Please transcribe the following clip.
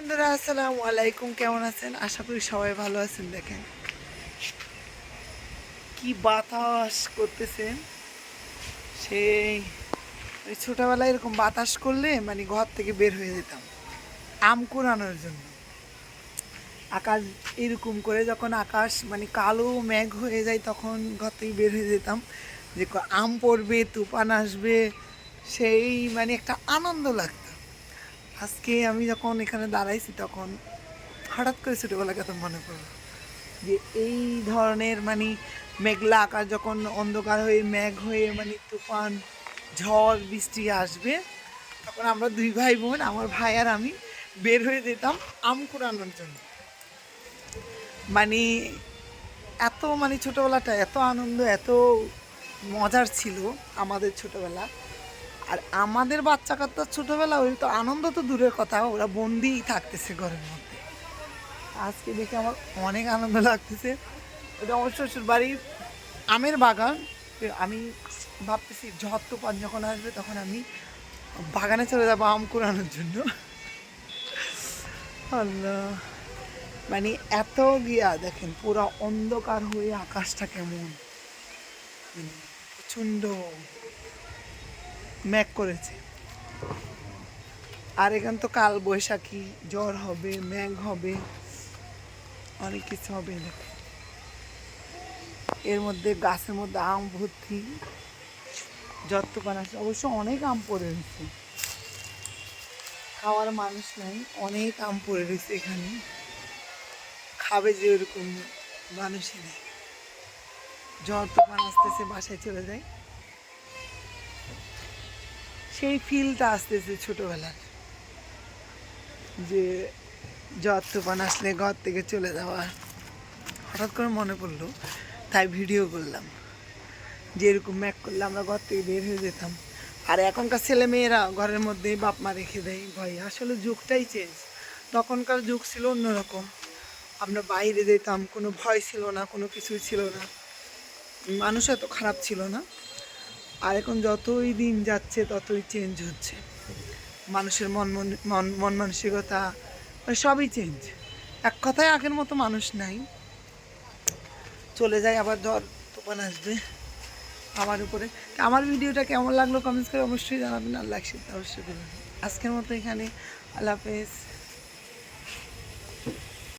বন্ধুরা, আসসালামু আলাইকুম। কেমন আছেন? আশা করি সবাই ভালো আছেন, দেখেন। কি বাতাস করতেছেন। সেই, ওই ছোটবেলায় এরকম বাতাস করলে মানে ঘর থেকে বের হয়ে যেতাম, আম কুড়ানোর জন্য। আকাশ এরকম করে যখন আকাশ মানে কালো মেঘ হয়ে যায়, তখন ঘর থেকে বের হয়ে যেতাম। যে আম পড়বে, তুফান আসবে, সেই মানে একটা আনন্দ লাগতো। আজকে আমি যখন এখানে দাঁড়াইছি তখন হঠাৎ করে ছোটোবেলা কথা মনে পড়ল যে এই ধরনের মানে মেঘলা আকাশ যখন অন্ধকার হয়ে মেঘ হয়ে মানে তুফান, ঝড়, বৃষ্টি আসবে, তখন আমরা দুই ভাই বোন, আমার ভাই আর আমি বের হয়ে যেতাম আম কুড়ানোর জন্য। মানে এত মানে ছোটোবেলাটা এত আনন্দ, এত মজার ছিল আমাদের ছোটোবেলা। আর আমাদের বাচ্চা কাচ্চার ছোটোবেলা, ওই তো আনন্দ তো দূরের কথা, ওরা বন্দিই থাকতেছে ঘরের মধ্যে। আজকে দেখে আমার অনেক আনন্দ লাগতেছে। এটা আমার শ্বশুর বাড়ির আমের বাগান। আমি ভাবতেছি ঝড় তুফান যখন আসবে তখন আমি বাগানে চলে যাব আম কুড়ানোর জন্য। আল্লাহ। মানে এত গিয়া, দেখেন পুরো অন্ধকার হয়ে আকাশটা কেমন। মানে প্রচণ্ড। ম্যাক করেছে। আর এখান তো কাল বৈশাখী, জ্বর হবে ম্যাঘ হবে, অনেক কিছু হবে দেখো এর মধ্যে গাছের মধ্যে আম ভর্তি যত আছে, অবশ্য অনেক আম পড়ে রয়েছে। খাওয়ার মানুষ নাই, অনেক আম পড়ে রয়েছে এখানে। খাবে যে ওরকম মানুষই নেই জ্বর তুফান আসতেছে, বাসায় চলে যায়। সেই ফিলটা আসতেছে ছোটোবেলার। যে জ্বর তুফান আসলে ঘর থেকে চলে যাওয়া হঠাৎ করে মনে পড়ল, তাই ভিডিও করলাম। যে এরকম ম্যাক করলে আমরা ঘর থেকে বের হয়ে যেতাম। আর এখনকার ছেলে মেয়েরা ঘরের মধ্যেই বাপ মা রেখে দেয় ভয়। আসলে যুগটাই চেঞ্জ তখনকার যুগ ছিল অন্যরকম। আমরা বাইরে যেতাম, কোনো ভয় ছিল না, কোনো কিছুই ছিল না। মানুষ এত খারাপ ছিল না। আর এখন যতই দিন যাচ্ছে, ততই চেঞ্জ হচ্ছে। মানুষের মন মন- মন মন মানসিকতা মানে সবই চেঞ্জ এক কথায় আগের মতো মানুষ নাই। চলে যায় আবার জ্বর তুফান আসবে আমার উপরে। আমার ভিডিওটা কেমন লাগল কমেন্টস করে অবশ্যই জানাবেন আর শেয়ার অবশ্যই আজকের মতো এখানে। আল্লাহ হাফেজ।